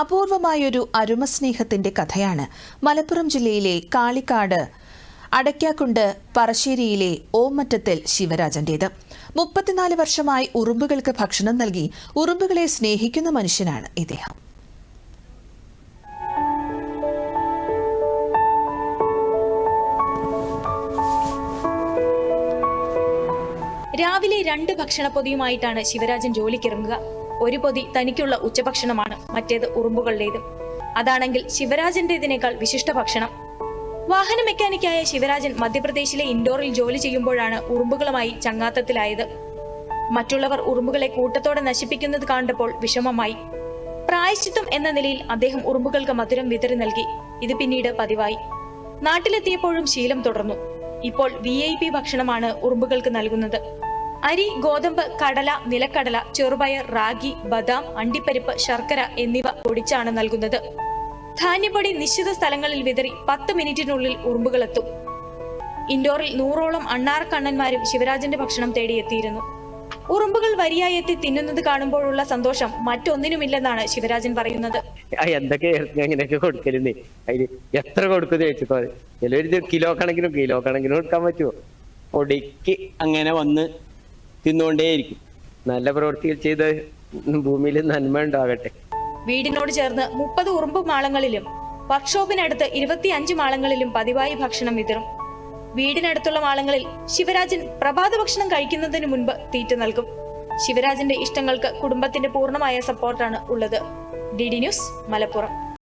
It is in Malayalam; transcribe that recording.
അപൂർവമായൊരു അരുമസ്നേഹത്തിന്റെ കഥയാണ്. മലപ്പുറം ജില്ലയിലെ കാളിക്കാട് അടയ്ക്കാക്കുണ്ട് പറശ്ശേരിയിലെ ഓമറ്റത്തിൽ ശിവരാജന്റേത്. മുപ്പത്തിനാല് വർഷമായി ഉറുമ്പുകൾക്ക് ഭക്ഷണം നൽകി ഉറുമ്പുകളെ സ്നേഹിക്കുന്ന മനുഷ്യനാണ് ഇദ്ദേഹം. രാവിലെ രണ്ട് ഭക്ഷണപ്പൊതിയുമായിട്ടാണ് ശിവരാജൻ ജോലിക്കിറങ്ങുക. ഒരു പൊതി തനിക്കുള്ള ഉച്ചഭക്ഷണമാണ് മറ്റേത് ഉറുമ്പുകളുടേത്. അതാണെങ്കിൽ ശിവരാജന്റേതിനേക്കാൾ വിശിഷ്ട ഭക്ഷണം. വാഹന മെക്കാനിക്കായ ശിവരാജൻ മധ്യപ്രദേശിലെ ഇൻഡോറിൽ ജോലി ചെയ്യുമ്പോഴാണ് ഉറുമ്പുകളുമായി ചങ്ങാത്തത്തിലായത്. മറ്റുള്ളവർ ഉറുമ്പുകളെ കൂട്ടത്തോടെ നശിപ്പിക്കുന്നത് കണ്ടപ്പോൾ വിഷമമായി. പ്രായശ്ചിത്തം എന്ന നിലയിൽ അദ്ദേഹം ഉറുമ്പുകൾക്ക് മധുരം വിതറി നൽകി. ഇത് പിന്നീട് പതിവായി. നാട്ടിലെത്തിയപ്പോഴും ശീലം തുടർന്നു. ഇപ്പോൾ വി ഭക്ഷണമാണ് ഉറുമ്പുകൾക്ക് നൽകുന്നത്. അരി ഗോതമ്പ് കടല നിലക്കടല ചെറുപയർ റാഗി ബദാം അണ്ടിപ്പരിപ്പ് ശർക്കര എന്നിവ പൊടിച്ചാണ് നൽകുന്നത്. ധാന്യപ്പൊടി നിശ്ചിത സ്ഥലങ്ങളിൽ വിതറി പത്ത് മിനിറ്റിനുള്ളിൽ ഉറുമ്പുകളെത്തും. ഇൻഡോറിൽ നൂറോളം അണ്ണാറക്കണ്ണന്മാരും ശിവരാജന്റെ ഭക്ഷണം തേടിയെത്തിയിരുന്നു. ഉറുമ്പുകൾ വരിയായി എത്തി തിന്നുന്നത് കാണുമ്പോഴുള്ള സന്തോഷം മറ്റൊന്നിനുമില്ലെന്നാണ് ശിവരാജൻ പറയുന്നത്. എന്തൊക്കെ ഇങ്ങനെയൊക്കെ കൊടുക്കലുണ്ട്. അതിന് എത്ര ചിലര് കിലോ കണക്കിനും കിലോ കണക്കിനും കൊടുക്കാൻ പറ്റുമോ? പൊടിക്ക് അങ്ങനെ വന്ന് തിന്നുകൊണ്ടേയിരിക്കും നല്ല പ്രവൃത്തികൾ ചെയ്ത് ഭൂമിയിൽ നന്മ ഉണ്ടാകട്ടെ. വീടിനോട് ചേർന്ന് മുപ്പത് ഉറുമ്പ് മാളങ്ങളിലും വർക്ക്ഷോപ്പിനടുത്ത് ഇരുപത്തിയഞ്ച് മാളങ്ങളിലും പതിവായി ഭക്ഷണം വിതറും. വീടിനടുത്തുള്ള മാളങ്ങളിൽ ശിവരാജൻ പ്രഭാത ഭക്ഷണം കഴിക്കുന്നതിന് മുൻപ് തീറ്റ നൽകും. ശിവരാജന്റെ ഇഷ്ടങ്ങൾക്ക് കുടുംബത്തിന്റെ പൂർണമായ സപ്പോർട്ടാണ് ഉള്ളത്. D D news Malappuram.